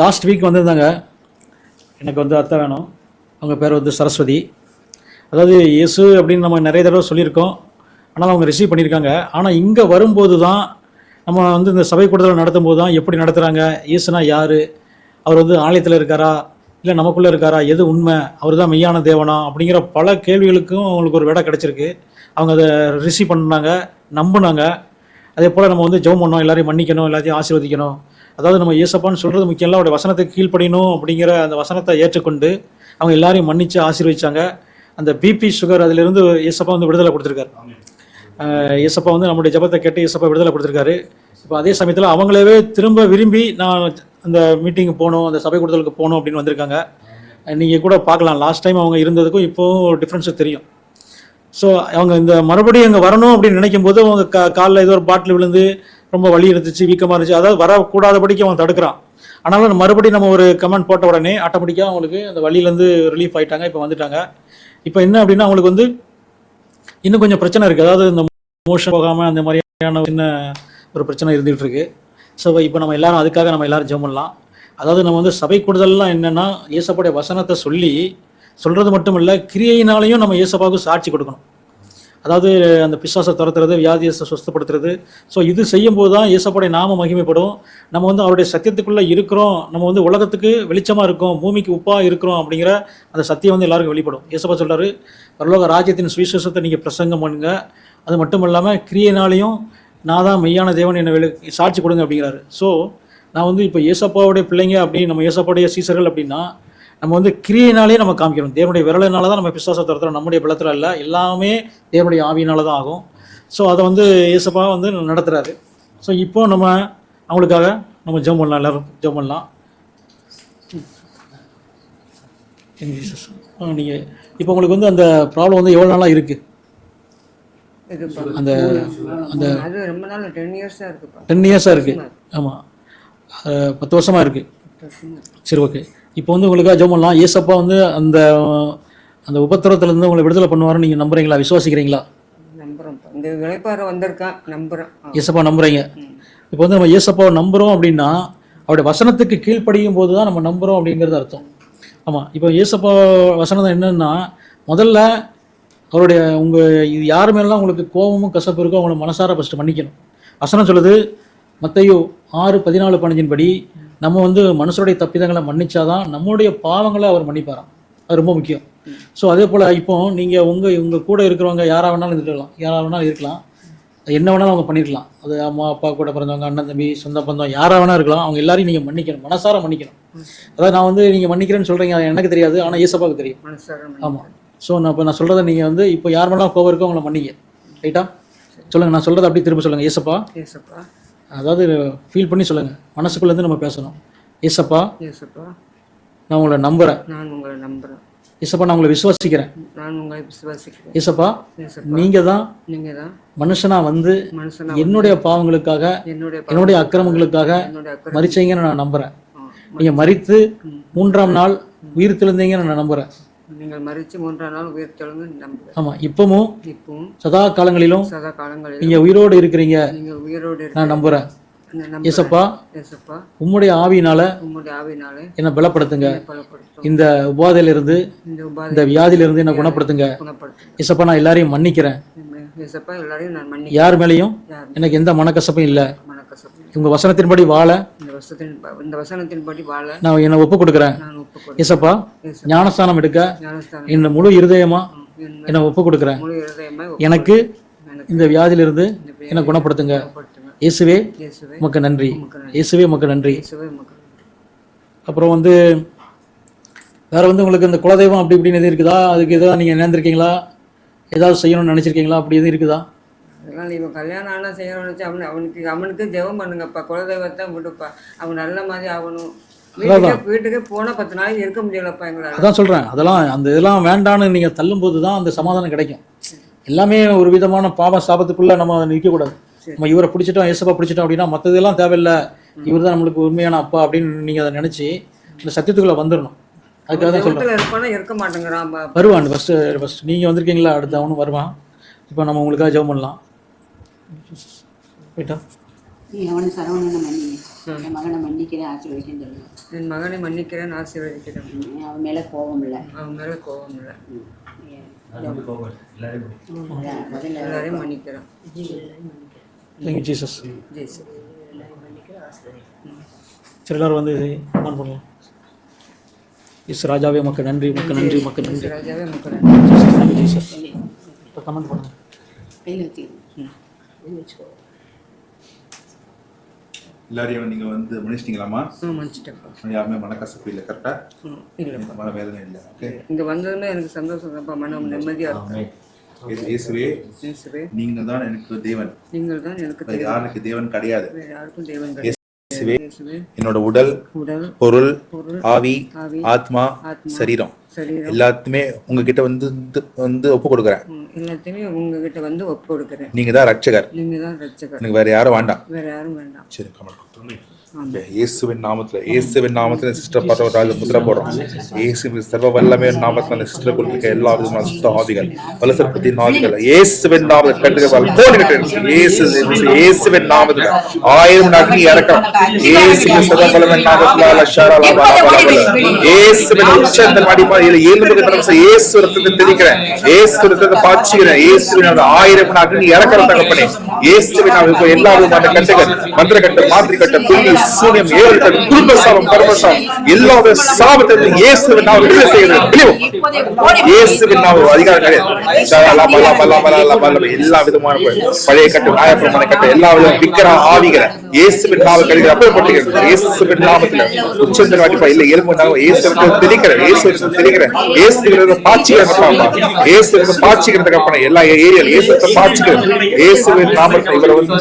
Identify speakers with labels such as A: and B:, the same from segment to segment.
A: Last week வந்திருந்தாங்க. எனக்கு வந்து அத்தை வேணும். அவங்க பேர் வந்து சரஸ்வதி. அதாவது இயேசு அப்படின்னு நம்ம நிறைய தடவை சொல்லியிருக்கோம். ஆனால் அவங்க ரிசீவ் பண்ணியிருக்காங்க. ஆனால் இங்கே வரும்போது தான் நம்ம வந்து இந்த சபை கூட்டத்தில் நடத்தும் போது தான் எப்படி நடத்துகிறாங்க இயேசுனா யார்? அவர் வந்து ஆலயத்தில் இருக்காரா? இல்லை நமக்குள்ளே இருக்காரா? எது உண்மை? அவர் தான் மெய்யான தேவனா? அப்படிங்கிற பல கேள்விகளுக்கும் அவங்களுக்கு ஒரு விடை கிடச்சிருக்கு. அவங்க அதை ரிசீவ் பண்ணாங்க நம்பினாங்க. அதே போல் நம்ம வந்து ஜெபம் பண்ணோம் எல்லாரையும் மன்னிக்கணும் எல்லாத்தையும் ஆசீர்வதிக்கணும். அதாவது நம்ம இயேசப்பான்னு சொல்கிறது முக்கியம் இல்லை அவருடைய வசனத்துக்கு கீழ்ப்படியணும் அப்படிங்கிற அந்த வசனத்தை ஏற்றுக்கொண்டு அவங்க எல்லாரையும் மன்னித்து ஆசீர்வதிச்சாங்க. அந்த பிபி சுகர் அதிலிருந்து இயேசப்பா வந்து விடுதலை கொடுத்துருக்காரு. இயேசப்பா வந்து நம்முடைய ஜபத்தை கேட்டு இயேசப்பா விடுதலை கொடுத்துருக்காரு. இப்போ அதே சமயத்தில் அவங்களவே திரும்ப விரும்பி நான் அந்த மீட்டிங்கு போகணும் அந்த சபை கூடுதலுக்கு போகணும் அப்படின்னு வந்திருக்காங்க. நீங்கள் கூட பார்க்கலாம். லாஸ்ட் டைம் அவங்க இருந்ததுக்கும் இப்போவும் டிஃப்ரென்ஸு தெரியும். ஸோ அவங்க இந்த மறுபடியும் அங்கே வரணும் அப்படின்னு நினைக்கும் போது அவங்க கா காலில் ஏதோ ஒரு பாட்டில் விழுந்து ரொம்ப வழி இருந்துச்சு வீக்கமாக இருந்துச்சு. அதாவது வரக்கூடாதபடிக்கு அவன் தடுக்கிறான். ஆனாலும் மறுபடியும் நம்ம ஒரு கமெண்ட் போட்ட உடனே ஆட்டோமேட்டிக்காக அவங்களுக்கு அந்த வழியிலேருந்து ரிலீஃப் ஆயிட்டாங்க இப்போ வந்துட்டாங்க. இப்போ என்ன அப்படின்னா அவங்களுக்கு வந்து இன்னும் கொஞ்சம் பிரச்சனை இருக்குது அதாவது இந்த மோஷன் போகாமல் அந்த மாதிரியான சின்ன ஒரு பிரச்சனை இருந்துகிட்டு இருக்கு. ஸோ இப்போ நம்ம எல்லாரும் அதுக்காக நம்ம எல்லாரும் ஜெம் பண்ணலாம் அதாவது நம்ம வந்து சபை கூடுதல்லாம் என்னென்னா இயேசப்படைய வசனத்தை சொல்லி சொல்கிறது மட்டும் இல்லை கிரியையினாலையும் நம்ம இயேசப்பாவுக்கு சாட்சி கொடுக்கணும். அதாவது அந்த பிசாசை துரத்துறது வியாதியை சுஸ்தப்படுத்துறது. ஸோ இது செய்யும்போது தான் இயேசப்படைய நாம மகிமைப்படும். நம்ம வந்து அவருடைய சத்தியத்துக்குள்ளே இருக்கிறோம். நம்ம வந்து உலகத்துக்கு வெளிச்சமாக இருக்கோம். பூமிக்கு உப்பாக இருக்கிறோம் அப்படிங்கிற அந்த சத்தியம் வந்து எல்லாருக்கும் வெளிப்படும். இயேசப்பா சொல்கிறாரு பரலோக ராஜ்யத்தின் சுவிசேஷத்தை நீங்கள் பிரசங்கம் பண்ணுங்க. அது மட்டும் இல்லாமல் கிரியைனாலையும் நான் தான் மெய்யான தேவன் என்னை வெளி சாட்சி கொடுங்க அப்படிங்கிறாரு. ஸோ நான் வந்து இப்போ ஏசப்பாவுடைய பிள்ளைங்க அப்படின்னு நம்ம ஏசப்பாவுடைய சீசர்கள் அப்படின்னா நம்ம வந்து கிரியையினாலே நம்ம காமிக்கிறோம். தேவனுடைய விரலினால தான் நம்ம பிசாசை துரத்துறோம். நம்முடைய பலத்தில் இல்லை எல்லாமே தேவனுடைய ஆவியினால தான் ஆகும். ஸோ அதை வந்து ஏசப்பா வந்து நடத்துகிறாரு ஸோ இப்போ நம்ம அவங்களுக்காக நம்ம ஜெபம் பண்ணலாம். எல்லாரும் ஜெபம் பண்ணலாம். நீங்கள் இப்போ உங்களுக்கு வந்து அந்த ப்ராப்ளம் வந்து எவ்வளோ நாளாக இருக்குது அந்த அந்த
B: நாள் டென் இயர்ஸாக இருக்குப்பா.
A: டென் இயர்ஸாக இருக்குது ஆமாம் பத்து வருஷமாக இருக்குது சரி ஓகே இப்போ வந்து உங்களுக்காக ஜெபம் பண்ணலாம். ஏசப்பா வந்து அந்த அந்த உபத்திரத்துலேருந்து உங்களை விடுதலை பண்ணுவாருன்னு நீங்கள் நம்புறீங்களா? விசுவாசிக்கிறீங்களா?
B: நம்புகிறோம்ப்பா இந்த விளைப்பாறை வந்திருக்கான். நம்புகிறேன்
A: ஏசப்பா நம்புறீங்க. இப்போ வந்து நம்ம ஏசப்பாவை நம்புகிறோம் அப்படின்னா அவருடைய வசனத்துக்கு கீழ்ப்படியும் போது தான் நம்ம நம்புகிறோம் அப்படிங்கிறது அர்த்தம். ஆமாம் இப்போ ஏசப்பா வசனம் என்னன்னா முதல்ல அவருடைய உங்கள் இது யார் மேலாம் உங்களுக்கு கோபமும் கசப்பு இருக்கோ அவங்கள மனசார ஃபஸ்ட்டு மன்னிக்கணும். வசனம் சொல்லுது மத்தையோ ஆறு பதினாலு பதினஞ்சின் படி நம்ம வந்து மனுஷருடைய தப்பிதங்களை மன்னிச்சாதான் நம்மளுடைய பாவங்களை அவர் மன்னிப்பாராம். அது ரொம்ப முக்கியம். ஸோ அதே போல் இப்போ நீங்கள் உங்கள் உங்கள் கூட இருக்கிறவங்க யாராக வேணாலும் இருக்கலாம். யாராக வேணாலும் இருக்கலாம். என்ன வேணாலும் அவங்க பண்ணிருக்கலாம். அது அம்மா அப்பா கூட பிறந்தவங்க அண்ணன் தம்பி சொந்த பந்தம் யாராக வேணா இருக்கலாம். அவங்க எல்லாரையும் நீங்கள் மன்னிக்கணும். மனசார மன்னிக்கணும். அதாவது நான் வந்து நீங்கள் மன்னிக்கிறேன்னு சொல்கிறீங்க எனக்கு தெரியாது. ஆனால் ஏசப்பாவுக்கு தெரியும். ஆமாம் ஸோ நான் இப்போ நான் சொல்கிறத நீங்கள் வந்து இப்போ யார் மேலாம் கோவம் இருக்கோ அவங்கள மன்னிங்க. ரைட்டா சொல்லுங்கள் நான் சொல்கிறத அப்படியே திரும்ப சொல்லுங்கள் ஏசப்பா
B: ஏசப்பா
A: அதாவது ஃபீல் பண்ணி சொல்லுங்கள் மனசுக்குள்ளேருந்து நம்ம பேசணும். ஏசப்பா
B: ஏசப்பா
A: நான் உங்களை நம்புகிறேன்
B: நான் உங்களை நம்புகிறேன்
A: ஏசப்பா நான் உங்களை விசுவாசிக்கிறேன்.
B: நான் உங்களை விசுவாசிக்கிறேன்.
A: ஏசப்பா நீங்கள் தான்
B: நீங்கள் தான்
A: மனுஷனா வந்து என்னுடைய பாவங்களுக்காக
B: என்னுடைய
A: அக்கிரமங்களுக்காக மறிச்சீங்கன்னு நான் நம்புகிறேன்
B: ஆ.
A: நீங்கள் மறித்து மூன்றாம் நாள் உயிர் தெழுந்தீங்கன்னு நான் நம்புகிறேன்
B: நீங்கள் மறித்து மூன்றாம் நாள் உயிர் தெழுங்கு நம்புகிறேன்
A: ஆமாம் இப்பவும்
B: இப்பவும்
A: சதா காலங்களிலும்
B: சதா காலங்களில்
A: நீங்கள் உயிரோடு இருக்கிறீங்க.
B: நீங்கள் உயிரோடு
A: நான் நம்புகிறேன்
B: நம்ப
A: ஏசப்பா
B: ஏசப்பா
A: உம்முடைய ஆவியினால
B: உம்முடைய ஆவினாலே
A: என்னை பலப்படுத்துங்க. இந்த உபாதையிலிருந்து
B: இந்த
A: வியாதியிலிருந்து என்னை குணப்படுத்துங்க. ஏசப்பா நான் எல்லாரையும் மன்னிக்கிறேன்.
B: ஏசப்பா எல்லாரையும் நான் மன்னி
A: யார் மேலேயும் எனக்கு எந்த மனக்கசப்பும் இல்லை.
B: மனக்கசப்பு
A: உங்கள் வசனத்தின்படி வாழ
B: இந்த வருஷத்தின் இந்த வசனத்தின்படி வாழ
A: நான் என்னை ஒப்பு கொடுக்குறேன். ஏசப்பா ஞானஸ்தானம் எடுக்க இந்த முழு இருதயமா
B: என்
A: என்னை ஒப்பு கொடுக்குறேன் எனக்கு இந்த வியாதியிலிருந்து என்னை குணப்படுத்துங்க. இயேசுவே உமக்கு நன்றி. இயேசுவே உமக்கு நன்றி. அப்புறம் வந்து வேற வந்து உங்களுக்கு இந்த குலதெய்வம் அப்படி இப்படின்னு எதுவும் இருக்குதா? அதுக்கு எதாவது நீங்கள் நினைந்திருக்கீங்களா ஏதாவது செய்யணும்னு நினச்சிருக்கீங்களா? அப்படி எதுவும் இருக்குதா?
B: அதெல்லாம் இவன் கல்யாணம் ஆனால் செய்யணும்னு வச்சு அவனு அவனுக்கு அவனுக்கு ஜெபம் பண்ணுங்கப்பா. குலதெய்வத்தை விடுப்பா. அவன் நல்ல மாதிரி ஆகணும். வீட்டுக்கே வீட்டுக்கே போனால் பத்து நாளைக்கு இருக்க முடியலப்பா எங்களால்.
A: அதான் சொல்கிறேன் அதெல்லாம் அந்த இதெல்லாம் வேண்டான்னு நீங்கள் தள்ளும்போது தான் அந்த சமாதானம் கிடைக்கும். எல்லாமே ஒரு விதமான பாவ சாபத்துக்குள்ளே நம்ம நிற்கக்கூடாது நம்ம இவரை பிடிச்சிட்டோம் ஏசப்பா பிடிச்சிட்டோம் அப்படின்னா மற்றதெல்லாம் தேவையில்லை. இவர் தான் நம்மளுக்கு உண்மையான அப்பா அப்படின்னு நீங்கள் அதை நினச்சி இந்த சத்தியத்துக்குள்ளே வந்துடணும் அதுக்காக தான் சொல்கிறேன்
B: இருக்க மாட்டேங்கிறான்.
A: வருவான். ஃபஸ்ட்டு ஃபஸ்ட் நீங்கள் வந்திருக்கீங்களா? அடுத்து அவனும் வருவான். இப்போ நம்ம உங்களுக்காக ஜெபம் பண்ணலாம். போயிட்டா?
C: என் மகனை மன்னிக்கிறேன் ஆசீர்வதிக்கன்னு சொல்லுங்க.
B: என் மகனை மன்னிக்கிறேன் ஆசீர்வதிக்கிறேன்
C: அவன் மேலே கோபம் இல்லை.
B: அவன் மேலே கோபம் இல்லை. எல்லாரையும் மன்னிக்கிறேன்
A: ஜீசஸ்.
B: ஜெய்சு
A: சரி எல்லாரும் வந்து கமெண்ட் பண்ணலாம் இஸ் ராஜாவே மக்கள் நன்றி மக்கள் நன்றி மக்கள் நன்றி.
B: ராஜாவே மக்கள்
A: தேங்க்யூ ஜீசஸ் இப்போ கமெண்ட் பண்ணுங்க.
C: கையில் வச்சுக்கணும்
D: எல்லாரையும் நீங்க வந்து மன்னிச்சிட்டீங்களாமா
B: ஆ மன்னிச்சிட்டேன்ப்பா.
D: யாருமே மனக்கசப்பு இல்லை கரெக்டா
B: ம் இல்லைப்பா.
D: மன வேதனை இல்லை ஓகே
B: இங்கே வந்ததுமே எனக்கு சந்தோஷம். தான்ப்பா மனம் நிம்மதியாக இருக்கும்
D: இயேசுவே நீங்கள் தான் எனக்கு தேவன்.
B: நீங்கள் தான் எனக்கு
D: யாருக்கு தேவன் கிடையாது.
B: யாருக்கும்
D: இயேசுவே என்னோட உடல்
B: உடல்
D: பொருள் ஆவி ஆத்மா. சரீரம்.
B: சரீரம்
D: எல்லாத்துமே உங்ககிட்ட வந்து வந்து ஒப்பு கொடுக்குறேன்.
B: எல்லாத்தையுமே உங்ககிட்ட வந்து ஒப்பு கொடுக்குறேன்.
D: நீங்க தான் ரட்சகர்.
B: நீங்கள் தான் ரட்சகர்.
D: எனக்கு வேற யாரும் வேண்டாம்.
B: வேறு யாரும் வேண்டாம்.
D: சரி கமல் இயேசுவின் நாமத்துல இயேசுவின் நாமத்துல சிஸ்டர் பார்த்த ஒரு பரவராஜ முத்திர போடுறோம். இயேசுவின் சர்வ வல்லமே நாமத்துல அந்த சிஸ்டர் கொடுத்துருக்க எல்லா விதமான சுத்த ஆவிகள் வலசற்பத்தி ஆவிகள் இயேசுவின் நாமத்தில் கட்டுக போட்டுக்கிட்டு இயேசு இயேசுவின் நாமத்துல ஆயிரம் அக்னி இறக்கம். இயேசுவின் சர்வ வல்லமே நாமத்துல லஷாரா லபா லபா லபா. இயேசுவின் உச்சந்தல் அடிப்படையில் ஏழுமுக தரம் இயேசு ரத்தத்தை தெரிக்கிறேன் இயேசு ரத்தத்தை பாய்ச்சுகிறேன். இயேசுவின் ஆயிரம் அக்னி இறக்கிற தகப்பனே. இயேசுவின் அவருக்கு எல்லா விதமான கட்டுகள் மந்திர கட்டு மாத்திரை கட்டு புள்ளி சூனியம் ஏழு கட்டு குடும்ப சாபம் கர்மசாபம் எல்லா வித இயேசுவின் நாமம் விடுதலை செய்கிறது தெளிவு இயேசுவின் நாமம் அதிகாரம் கிடையாது எல்லா விதமான பழைய கட்டு நாயப்பிரமான கட்டு எல்லா விதமான விக்கிர ஆவிகளை இயேசுவின் நாமம் கிடைக்கிற அப்பப்படுகிறது இயேசுவின் நாமத்துல. உச்சந்தல் வாட்டிப்பா இல்ல எலும்பு நாமம் இயேசுவின் தெளிக்கிறேன் இயேசுவின் தெளிக்கிறேன். இயேசுவின் பாய்ச்சிக்கிறத இயேசுவின் பாய்ச்சிக்கிறதுக்கு அப்புறம் எல்லா ஏரியால இயேசுவின் பாய்ச்சிக்கிறது இயேசுவின் நாமத்தை இவரை வந்து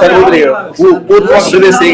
D: சர்வதிரி பூர்வம் விடுதலை செய்கிற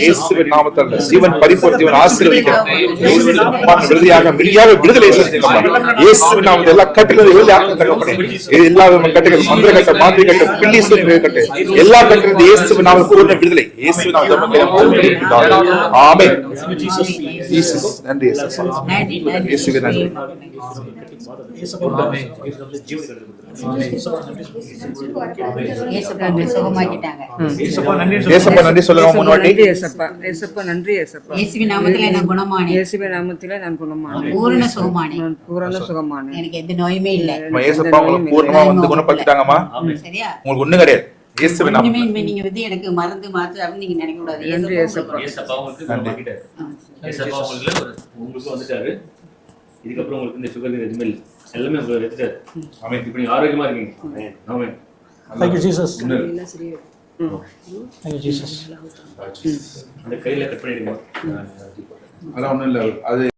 D: இயேசுவின் நாமத்தில் விடுதலை இயேசுவின் நாமத்தில் எல்லா தகப்பனே கட்டுகள் மந்திர கட்டு மாதிரி கட்டு பில்லி சொல்லி கட்டு. எல்லா கட்டுகளும் இயேசுவின் நாமத்தில் பூர்ண விடுதலை. இயேசுவின் நாமத்தில் ஆமே ஜீசஸ் நன்றி இயேசு.
C: நன்றி. நன்றி
D: இயேசுவே நன்றி சொல்லுங்க.
B: நன்றி ஏசப்பா ஏசப்பா நன்றி ஏசப்பா
C: இயேசுவின் நாமத்தில் நான் குணமானேன்.
B: இயேசுவின் நாமத்திலே நான் குணமானேன்.
C: பூரண சுகமானேன்.
B: நான் பூரண சுகமானேன்.
C: எனக்கு எந்த நோயுமே இல்லை.
D: ஏசப்பா உங்களுக்கு பூர்ணமா வந்து குணப்படுத்திட்டாங்கம்மா.
C: சரியா?
D: உங்களுக்கு ஒண்ணு கிடையாது. இயேசுவின் நாமம்.
C: ஒண்ணுமே இனிமே நீங்க வந்து எனக்கு மருந்து மாத்து அப்படின்னு நீங்க நினைக்க கூடாது
B: நன்றி.
C: ஏசப்பா
B: ஏசப்பா
C: உங்களுக்கு.
E: ஏசப்பா வந்துட்டாரு. இதுக்கப்புறம் உங்களுக்கு இந்த சுகர் எதுவுமே இல்லை. எல்லாமே உங்களுக்கு எடுத்துட்டாரு
D: ஆமென்.
E: இப்போ நீங்க ஆரோக்கியமா இருக்கீங்க. ஆமென்.
A: ஜீசஸ்
E: அந்த கையில கட் பண்ணிடுங்க
D: அதெல்லாம் ஒண்ணும் இல்ல அது